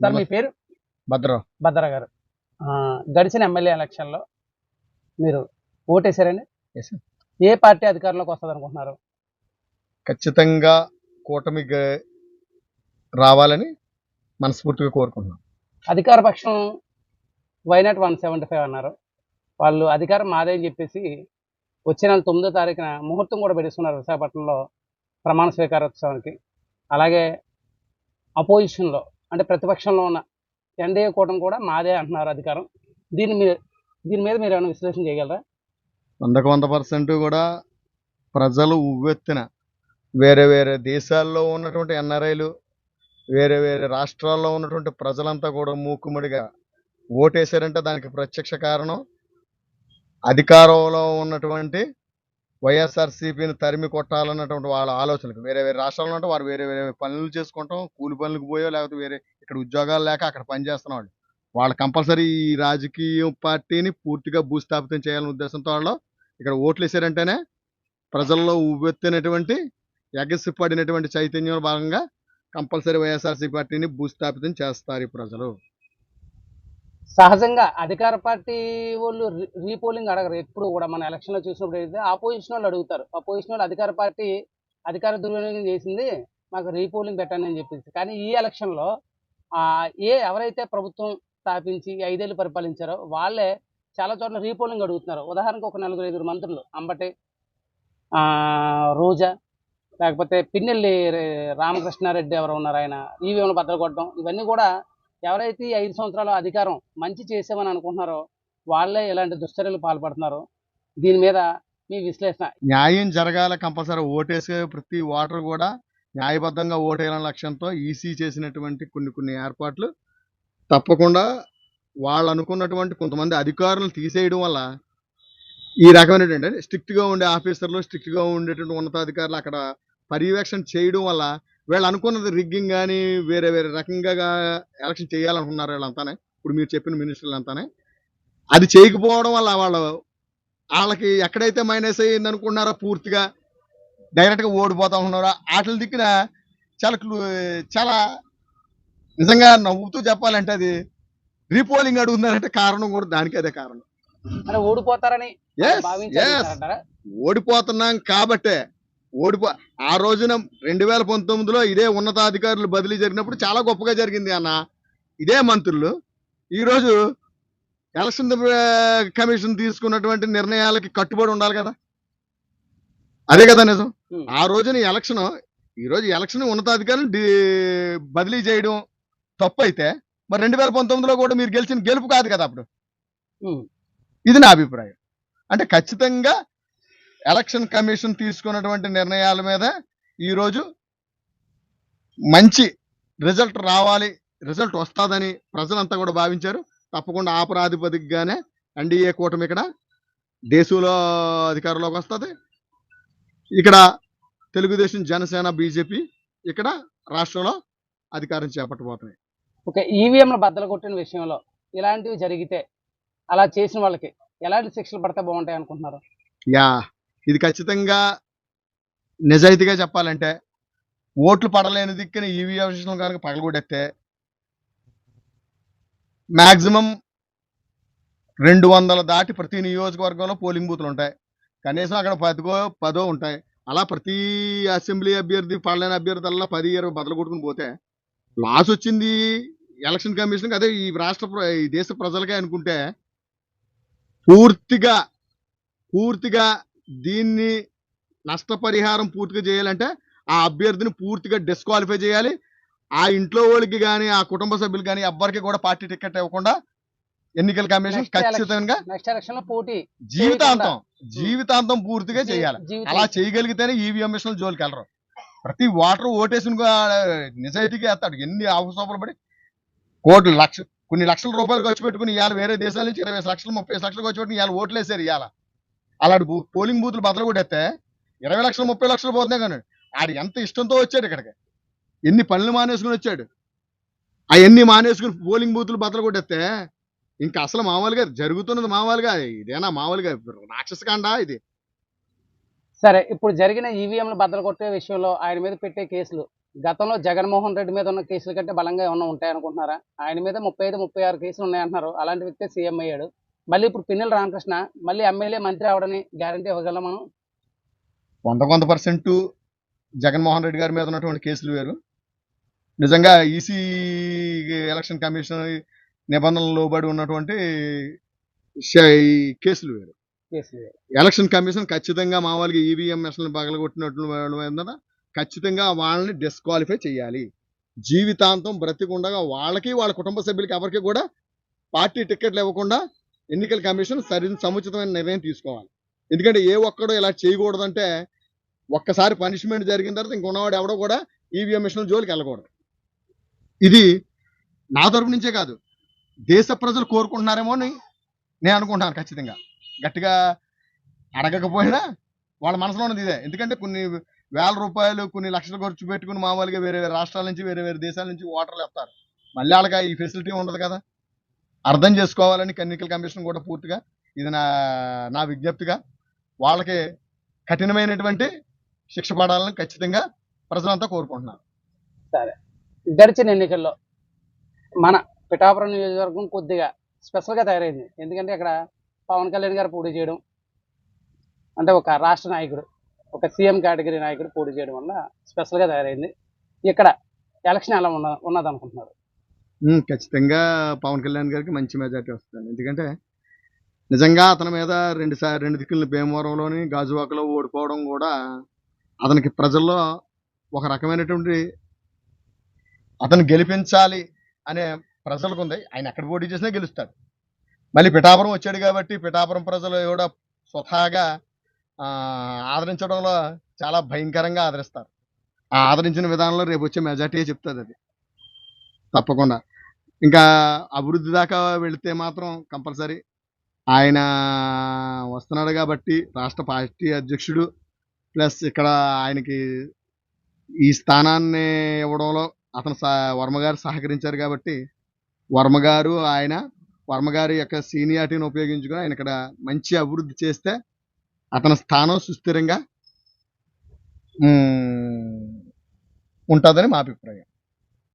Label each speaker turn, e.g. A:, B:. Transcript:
A: Sir మీ పేరు?
B: భద్రం.
A: భద్ర గారు గడిచిన ఎమ్మెల్యే ఎలక్షన్లో మీరు ఓటేశారండి. ఏ పార్టీ అధికారంలోకి వస్తుంది అనుకుంటున్నారు?
B: ఖచ్చితంగా కూటమికి రావాలని మనస్ఫూర్తిగా కోరుకుంటున్నాం.
A: అధికార పక్షం వైనాట్ వన్ సెవెంటీ ఫైవ్ అన్నారు. వాళ్ళు అధికారం మాదే అని చెప్పేసి వచ్చే నెల తొమ్మిదో తారీఖున ముహూర్తం కూడా పెట్టిస్తున్నారు విశాఖపట్నంలో ప్రమాణ స్వీకారోత్సవానికి. అలాగే అపోజిషన్లో అంటే ప్రతిపక్షంలో ఉన్న ఎన్డీఏ కూటమి కూడా మాదే అంటున్నారు అధికారం. దీని మీద దీని మీద మీరు ఏమైనా విశ్లేషణ చేయగలరా?
B: వందకు వంద పర్సెంట్ కూడా ప్రజలు ఉవ్వెత్తిన వేరే వేరే దేశాల్లో ఉన్నటువంటి ఎన్ఆర్ఐలు వేరే వేరే రాష్ట్రాల్లో ఉన్నటువంటి ప్రజలంతా కూడా మూకుమ్మడిగా ఓటేశారంటే దానికి ప్రత్యక్ష కారణం అధికారంలో ఉన్నటువంటి వైఎస్ఆర్సీపీని తరిమి కొట్టాలన్నటువంటి వాళ్ళ ఆలోచనలకు వేరే వేరే రాష్ట్రాల్లో ఉంటే వారు వేరే వేరే పనులు చేసుకుంటాం కూలి పనులకు పోయో లేకపోతే వేరే ఇక్కడ ఉద్యోగాలు లేక అక్కడ పని చేస్తున్న వాళ్ళు. వాళ్ళు కంపల్సరీ ఈ రాజకీయ పార్టీని పూర్తిగా భూస్థాపితం చేయాలనే ఉద్దేశంతో వాళ్ళు ఇక్కడ ఓట్లు వేసారంటేనే ప్రజల్లో ఉవ్వెత్తినటువంటి ఎగసి పడినటువంటి చైతన్యం భాగంగా కంపల్సరీ వైఎస్ఆర్సీ పార్టీని భూస్థాపితం చేస్తారు ఈ ప్రజలు.
A: సహజంగా అధికార పార్టీ వాళ్ళు రీపోలింగ్ అడగరు. ఎప్పుడు కూడా మన ఎలక్షన్లో చూసినప్పుడు అయితే ఆపోజిషన్ వాళ్ళు అడుగుతారు. అపోజిషన్ వాళ్ళు అధికార పార్టీ అధికార దుర్వినియోగం చేసింది మాకు రీపోలింగ్ పెట్టండి అని చెప్పేసి. కానీ ఈ ఎలక్షన్లో ఏ ఎవరైతే ప్రభుత్వం స్థాపించి ఐదేళ్ళు పరిపాలించారో వాళ్ళే చాలా చోట్ల రీపోలింగ్ అడుగుతున్నారు. ఉదాహరణకు ఒక నలుగురు ఐదుగురు మంత్రులు అంబటి రోజా లేకపోతే పిన్నెల్లి రామకృష్ణారెడ్డి ఎవరు ఉన్నారు ఆయన ఈవీఎంలు బద్దలు కొట్టడం ఇవన్నీ కూడా ఎవరైతే ఈ ఐదు సంవత్సరాల అధికారం మంచి చేసామని అనుకుంటున్నారో వాళ్ళే ఇలాంటి దుశ్చర్యలు పాల్పడుతున్నారు. దీని మీద మీ విశ్లేషణ.
B: న్యాయం జరగాల కంపల్సరీ ఓటేసే ప్రతి ఓటర్ కూడా న్యాయబద్ధంగా ఓటేయాలనే లక్ష్యంతో ఈసీ చేసినటువంటి కొన్ని కొన్ని ఏర్పాట్లు. తప్పకుండా వాళ్ళు అనుకున్నటువంటి కొంతమంది అధికారులను తీసేయడం వల్ల ఈ రకమైనటువంటి స్ట్రిక్ట్గా ఉండే ఆఫీసర్లు స్ట్రిక్ట్గా ఉండేటువంటి ఉన్నతాధికారులు అక్కడ పర్యవేక్షణ చేయడం వల్ల వీళ్ళు అనుకున్నది రిగ్గింగ్ కానీ వేరే వేరే రకంగా ఎలక్షన్ చేయాలనుకున్నారు వీళ్ళంతానే. ఇప్పుడు మీరు చెప్పిన మినిస్టర్లు అంతానే అది చేయకపోవడం వల్ల వాళ్ళు వాళ్ళకి ఎక్కడైతే మైనస్ అయ్యింది అనుకున్నారో పూర్తిగా డైరెక్ట్గా ఓడిపోతా ఉన్నారో? వాటి దిక్కున చాలా క్లూ- చాలా నిజంగా నవ్వుతూ చెప్పాలంటే అది రీపోలింగ్ అడుగుతున్నారంటే కారణం కూడా దానికి అదే కారణం.
A: ఓడిపోతారని?
B: ఓడిపోతున్నాం కాబట్టే ఓడిపో ఆ రోజున రెండు వేల పంతొమ్మిదిలో ఇదే ఉన్నతాధికారులు బదిలీ జరిగినప్పుడు చాలా గొప్పగా జరిగింది అన్న. ఇదే మంత్రులు. ఈరోజు ఎలక్షన్ కమిషన్ తీసుకున్నటువంటి నిర్ణయాలకి కట్టుబడి ఉండాలి కదా. అదే కదా నిజం. ఆ రోజున ఎలక్షన్ ఈ రోజు ఎలక్షన్ ఉన్నతాధికారులు బదిలీ చేయడం తప్పు అయితే మరి రెండు వేల పంతొమ్మిదిలో కూడా మీరు గెలిచిన గెలుపు కాదు కదా అప్పుడు. ఇది నా అభిప్రాయం. అంటే ఖచ్చితంగా ఎలక్షన్ కమిషన్ తీసుకున్నటువంటి నిర్ణయాల మీద ఈరోజు మంచి రిజల్ట్ రావాలి రిజల్ట్ వస్తుందని ప్రజలంతా కూడా భావించారు. తప్పకుండా ఆ ప్రాతిపదికగానే ఎన్డీఏ కూటమి ఇక్కడ దేశంలో అధికారంలోకి వస్తుంది. ఇక్కడ తెలుగుదేశం జనసేన బీజేపీ ఇక్కడ రాష్ట్రంలో అధికారం చేపట్టబోతున్నాయి.
A: ఓకే ఈవీఎంలు బద్దలు కొట్టిన విషయంలో ఇలాంటివి జరిగితే అలా చేసిన వాళ్ళకి ఎలాంటి శిక్షలు పడితే బాగుంటాయి అనుకుంటున్నారు?
B: యా ఇది ఖచ్చితంగా నిజాయితీగా చెప్పాలంటే ఓట్లు పడలేని దిక్కున ఈవీఎం కనుక పగలగొట్టేస్తే మాక్సిమం రెండు వందల దాటి ప్రతి నియోజకవర్గంలో పోలింగ్ బూత్లు ఉంటాయి. కనీసం అక్కడ పదిగో పదో ఉంటాయి. అలా ప్రతి అసెంబ్లీ అభ్యర్థి పడలేని అభ్యర్థులలో పది ఇరవై బదులు కొట్టుకుని పోతే లాస్ వచ్చింది ఎలక్షన్ కమిషన్కి. అదే ఈ రాష్ట్ర ప్ర- ఈ దేశ ప్రజలకే అనుకుంటే పూర్తిగా పూర్తిగా దీన్ని నష్టపరిహారం పూర్తిగా చేయాలంటే ఆ అభ్యర్థిని పూర్తిగా డిస్క్వాలిఫై చేయాలి. ఆ ఇంట్లో వాళ్ళకి కానీ ఆ కుటుంబ సభ్యులు కానీ ఎవ్వరికి కూడా పార్టీ టికెట్ ఇవ్వకుండా ఎన్నికల కమిషన్ ఖచ్చితంగా జీవితాంతం జీవితాంతం పూర్తిగా చేయాలి. అలా చేయగలిగితేనే ఈవీఎం మిషన్ జోలికి వెళ్ళరు. ప్రతి ఓటర్ ఓటేసిన నిజాయితీగా వేస్తాడు. ఎన్ని అవసరాలు పడి కోట్లు లక్ష కొన్ని లక్షల రూపాయలు ఖర్చు పెట్టుకుని ఇవాళ వేరే దేశాల నుంచి ఇరవై లక్షలు ముప్పై లక్షలు ఖర్చు పెట్టుకుని ఇవాళ ఓట్లు వేసారు ఇవాళ అలాంటి బూ- పోలింగ్ బూతులు బదులు కొట్టేస్తే ఇరవై లక్షలు ముప్పై లక్షలు పోతున్నాయి కానీ ఆడు ఎంత ఇష్టంతో వచ్చాడు ఇక్కడికి. ఎన్ని పనులు మానేసుకుని వచ్చాడు. అవన్నీ ఎన్ని మానేసుకుని పోలింగ్ బూతులు బదులు కొట్టేస్తే ఇంకా అసలు మామూలుగా జరుగుతున్నది మామూలుగా ఇదేనా మామూలుగా రాక్షసకాండ ఇది.
A: సరే ఇప్పుడు జరిగిన ఈవీఎంలు బద్దలు కొట్టే విషయంలో ఆయన మీద పెట్టే కేసులు గతంలో జగన్మోహన్ రెడ్డి మీద ఉన్న కేసుల కంటే బలంగా ఏమన్నా ఉంటాయనుకుంటున్నారా? ఆయన మీద ముప్పై ఐదు ముప్పై ఆరు కేసులు ఉన్నాయంటున్నారు. అలాంటి వ్యక్తే సీఎం అయ్యాడు. మళ్ళీ ఇప్పుడు పిన్నెల రామకృష్ణ మళ్ళీ ఎమ్మెల్యే మంత్రి అవడని గ్యారంటీ ఇవ్వగలం మనం?
B: కొంత కొంత పర్సెంట్ జగన్మోహన్ రెడ్డి గారి మీద ఉన్నటువంటి కేసులు వేరు. నిజంగా ఈసీ ఎలక్షన్ కమిషన్ నిబంధనలు లోబడి ఉన్నటువంటి కేసులు వేరు. ఎలక్షన్ కమిషన్ ఖచ్చితంగా మామూలుగా ఈవీఎం మెషన్లు పగలగొట్టినట్లు మీద ఖచ్చితంగా వాళ్ళని డిస్క్వాలిఫై చేయాలి. జీవితాంతం బ్రతికుండగా వాళ్ళకి వాళ్ళ కుటుంబ సభ్యులకి ఎవరికి కూడా పార్టీ టికెట్లు ఇవ్వకుండా ఎన్నికల కమిషన్ సరి సముచితమైన నిర్ణయం తీసుకోవాలి. ఎందుకంటే ఏ ఒక్కడో ఇలా చేయకూడదంటే ఒక్కసారి పనిష్మెంట్ జరిగిన తర్వాత ఇంకొన్నవాడు ఎవడో కూడా ఈవీఎం మిషన్ జోలికి వెళ్ళకూడదు. ఇది నా తరపు నుంచే కాదు. దేశ ప్రజలు కోరుకుంటున్నారేమో అని నేను అనుకుంటున్నాను ఖచ్చితంగా. గట్టిగా అడగకపోయినా వాళ్ళ మనసులో ఉన్నది ఇదే. ఎందుకంటే కొన్ని వేల రూపాయలు కొన్ని లక్షలు ఖర్చు పెట్టుకుని మామూలుగా వేరే వేరే రాష్ట్రాల నుంచి వేరే వేరే దేశాల నుంచి ఓటర్లు వస్తారు. మళ్ళీ వాళ్ళకి ఈ ఫెసిలిటీ ఉండదు కదా. అర్థం చేసుకోవాలని ఎన్నికల కమిషన్ కూడా పూర్తిగా ఇది నా నా విజ్ఞప్తిగా వాళ్ళకి కఠినమైనటువంటి శిక్ష పడాలని ఖచ్చితంగా ప్రజలంతా కోరుకుంటున్నారు.
A: గడిచిన ఎన్నికల్లో మన పిఠాపురం నియోజకవర్గం కొద్దిగా స్పెషల్గా తయారైంది. ఎందుకంటే ఇక్కడ పవన్ కళ్యాణ్ గారు పోటీ చేయడం అంటే ఒక రాష్ట్ర నాయకుడు ఒక సీఎం కేటగిరీ నాయకుడు పోటీ చేయడం వల్ల స్పెషల్గా తయారైంది. ఇక్కడ ఎలక్షన్ ఎలా ఉన్న
B: ఉన్నదనుకుంటున్నారు? ఖచ్చితంగా పవన్ కళ్యాణ్ గారికి మంచి మెజార్టీ వస్తుంది. ఎందుకంటే నిజంగా అతని మీద రెండు సార్ రెండు దిక్కులు భీమవరంలోని గాజువాకలో ఓడిపోవడం కూడా అతనికి ప్రజల్లో ఒక రకమైనటువంటి అతను గెలిపించాలి అనే ప్రజలకు ఉంది. ఆయన ఎక్కడ పోటీ చేసినా గెలుస్తాడు. మళ్ళీ పిఠాపురం వచ్చాడు కాబట్టి పిఠాపురం ప్రజలు కూడా స్వతహాగా ఆదరించడంలో చాలా భయంకరంగా ఆదరిస్తారు. ఆ ఆదరించిన విధానంలో రేపు వచ్చే మెజార్టీ చెప్తుంది అది. తప్పకుండా. ఇంకా అభివృద్ధి దాకా వెళితే మాత్రం కంపల్సరీ. ఆయన వస్తున్నాడు కాబట్టి రాష్ట్ర పార్టీ అధ్యక్షుడు ప్లస్ ఇక్కడ ఆయనకి ఈ స్థానాన్ని ఇవ్వడంలో అతను సహ- వర్మ గారు సహకరించారు కాబట్టి వర్మ గారు ఆయన వర్మ గారి యొక్క సీనియారిటీని ఉపయోగించుకొని ఆయన ఇక్కడ మంచి అభివృద్ధి చేస్తే అతని స్థానం సుస్థిరంగా ఉంటుందని మా అభిప్రాయం.